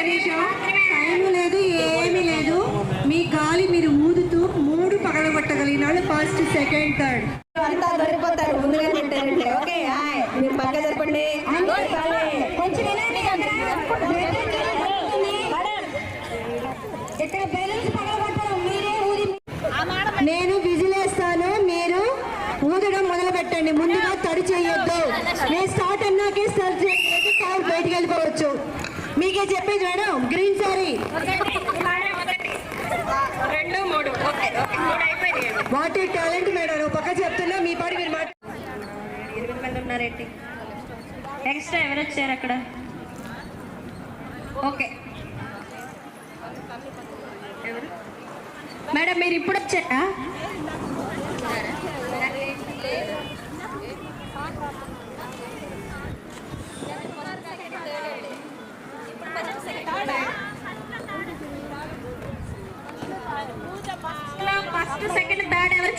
Time లేదు ఏమీ లేదు. మీ గాలి మీరు ఊదుతూ మూడు పగలగొట్టగలిగిన వాళ్ళు ఫస్ట్ సెకండ్ థర్డ్ అంతా. దొరికిపోతారు ముందుగా నేను విజిలేస్తాను మీరు ఊదడం మొదలు పెట్టండి ముందుగా తడి చేయొద్దు. నేను స్టార్ట్ అన్నాకే సర్చ్ చేసి కారు బయటికి వెళ్ళిపోవచ్చు. మీకే చెప్పేది మేడం. గ్రీన్ సారీ వాట్ ఈ టాలెంట్ మేడం. పక్క చెప్తున్నా మీ పాటి మీరు మాట ఎనిమిది మంది ఉన్నారేంటి? ఎక్స్ట్రా ఎవరు వచ్చారు అక్కడ? ఓకే. మేడం మీరు ఇప్పుడు వచ్చారా ఫస్ట్ సెకండ్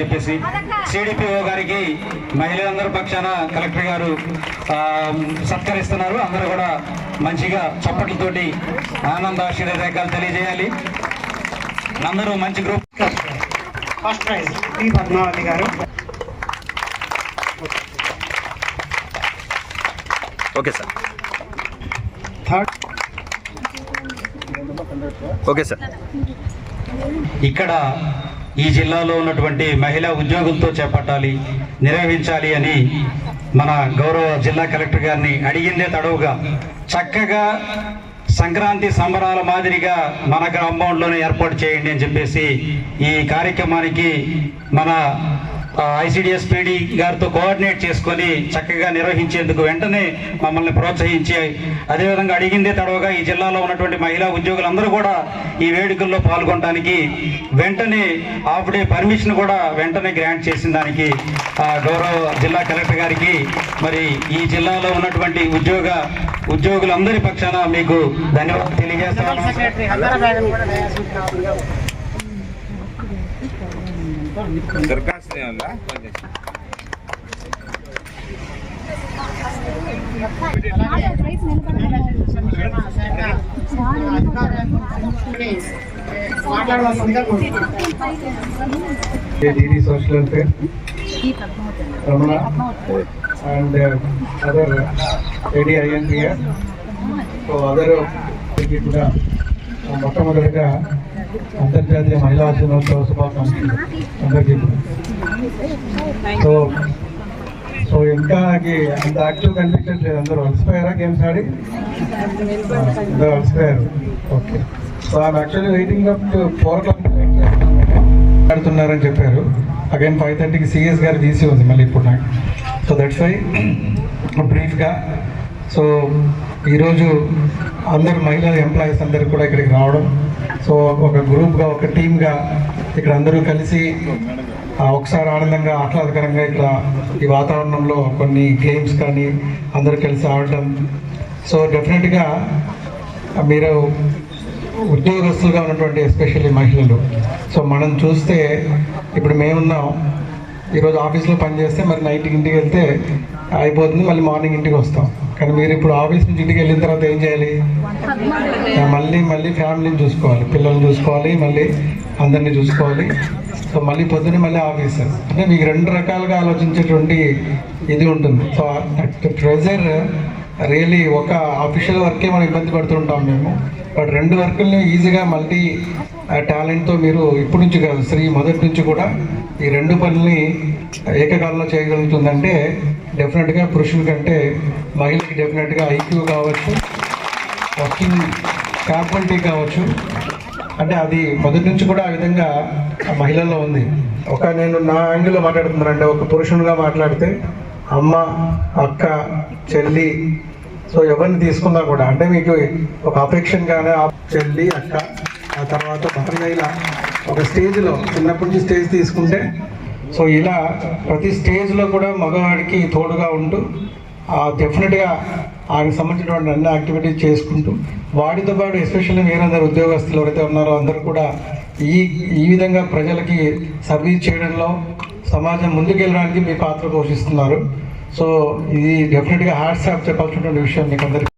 అని చెప్పేసి సిడిపిఓ గారికి మహిళలందరి పక్షాన కలెక్టర్ గారు ఆ, సత్కరిస్తున్నారు. అందరూ కూడా మంచిగా చప్పట్లతోటి ఆనంద రేఖలు తెలియజేయాలి. అందరూ మంచి group. First prize P Padmavathi garu. Okay sir. Third okay sir. ఇక్కడ ఈ జిల్లాలో ఉన్నటువంటి మహిళా ఉద్యోగులతో చేపట్టాలి నిర్వహించాలి అని మన గౌరవ జిల్లా కలెక్టర్ గారిని అడిగిందే తడవుగా చక్కగా సంక్రాంతి సంబరాల మాదిరిగా మన గ్రామంలోనే ఏర్పాటు చేయండి అని చెప్పేసి ఈ కార్యక్రమానికి మన ఐసిడిఎస్ పిడి గారితో కోఆర్డినేట్ చేసుకొని చక్కగా నిర్వహించేందుకు వెంటనే మమ్మల్ని ప్రోత్సహించి అదేవిధంగా అడిగిందే తడవగా ఈ జిల్లాలో ఉన్నటువంటి మహిళా ఉద్యోగులందరూ కూడా ఈ వేడుకల్లో పాల్గొనడానికి వెంటనే హాఫ్ డే పర్మిషన్ కూడా వెంటనే గ్రాంట్ చేసిన దానికి గౌరవ జిల్లా కలెక్టర్ గారికి మరి ఈ జిల్లాలో ఉన్నటువంటి ఉద్యోగ ఉద్యోగులందరి పక్షాన మీకు ధన్యవాదాలు తెలియజేస్తాను దరఖాస్తు social welfare Ramana and other AD INPR so other కూడా మొట్టమొదటిగా అంతర్జాతీయ మహిళా దినోత్సవ శుభాకాంక్షలు అందరికీ. సో సో ఇంకా నాకు అంత యాక్టివ్ కనిపించట్లేదు. అందరూ అలసిపోయారా గేమ్స్ ఆడి? అందరూ అలసిపోయారు. Okay so I'm actually waiting up four o'clock ఆడుతున్నారని చెప్పారు. అగైన్ ఫైవ్ థర్టీకి సిఎస్ గారు వీసీ ఉంది మళ్ళీ ఇప్పుడు నాకు. సో దట్స్ వై బ్రీఫ్గా సో ఈరోజు అందరు మహిళా ఎంప్లాయీస్ అందరు కూడా ఇక్కడికి రావడం సో ఒక గ్రూప్గా ఒక టీమ్గా ఇక్కడ అందరూ కలిసి ఒకసారి ఆనందంగా ఆహ్లాదకరంగా ఇక్కడ ఈ వాతావరణంలో కొన్ని గేమ్స్ కానీ అందరూ కలిసి ఆడటం సో డెఫినెట్గా మీరు ఉద్యోగస్తులుగా ఉన్నటువంటి ఎస్పెషల్లీ మహిళలు సో మనం చూస్తే ఇప్పుడు మేమున్నాం. ఈరోజు ఆఫీస్లో పనిచేస్తే మరి నైట్ ఇంటికి వెళ్తే అయిపోతుంది మళ్ళీ మార్నింగ్ ఇంటికి వస్తాం. కానీ మీరు ఇప్పుడు ఆఫీస్ నుంచి ఇంటికి వెళ్ళిన తర్వాత ఏం చేయాలి? మళ్ళీ మళ్ళీ ఫ్యామిలీని చూసుకోవాలి. పిల్లల్ని చూసుకోవాలి మళ్ళీ అందరినీ చూసుకోవాలి. సో మళ్ళీ పొద్దున్నే మళ్ళీ ఆఫీస్. అంటే మీకు రెండు రకాలుగా ఆలోచించేటువంటి ఇది ఉంటుంది. సో ప్రెజర్ రియలీ ఒక అఫీషియల్ వర్కే మనం ఇబ్బంది పడుతుంటాం మేము. బట్ రెండు వర్కుల్ని ఈజీగా మల్టీ ఆ టాలెంట్తో మీరు ఇప్పటి నుంచి కాదు స్త్రీ మొదటి నుంచి కూడా ఈ రెండు పనుల్ని ఏకకాలంలో చేయగలుగుతుందంటే డెఫినెట్గా పురుషుల కంటే మహిళకి డెఫినెట్గా ఐక్యూ కావచ్చు వర్కింగ్ క్యాపబిలిటీ కావచ్చు. అంటే అది మొదటి నుంచి కూడా ఆ విధంగా ఆ మహిళల్లో ఉంది. ఒక నేను నా యాంగిల్లో మాట్లాడుతున్నానంటే ఒక పురుషునిగా మాట్లాడితే అమ్మ అక్క చెల్లి సో ఎవరిని తీసుకున్నా కూడా అంటే మీకు ఒక అఫెక్షన్ చెల్లి అక్క ఆ తర్వాత భార్య ఇలా ఒక స్టేజ్లో చిన్నప్పటి నుంచి స్టేజ్ తీసుకుంటే సో ఇలా ప్రతి స్టేజ్లో కూడా మగవాడికి తోడుగా ఉంటూ డెఫినెట్గా ఆయనకు సంబంధించినటువంటి అన్ని యాక్టివిటీస్ చేసుకుంటూ వాటితో పాటు ఎస్పెషల్లీ మీరందరూ ఉద్యోగస్తులు ఎవరైతే ఉన్నారో అందరూ కూడా ఈ ఈ విధంగా ప్రజలకి సర్వీస్ చేయడంలో సమాజం ముందుకెళ్ళడానికి మీ పాత్ర పోషిస్తున్నారు. సో ఇది డెఫినెట్గా హ్యాట్స్ ఆఫ్ చెప్పాల్సినటువంటి విషయం మీకు అందరికీ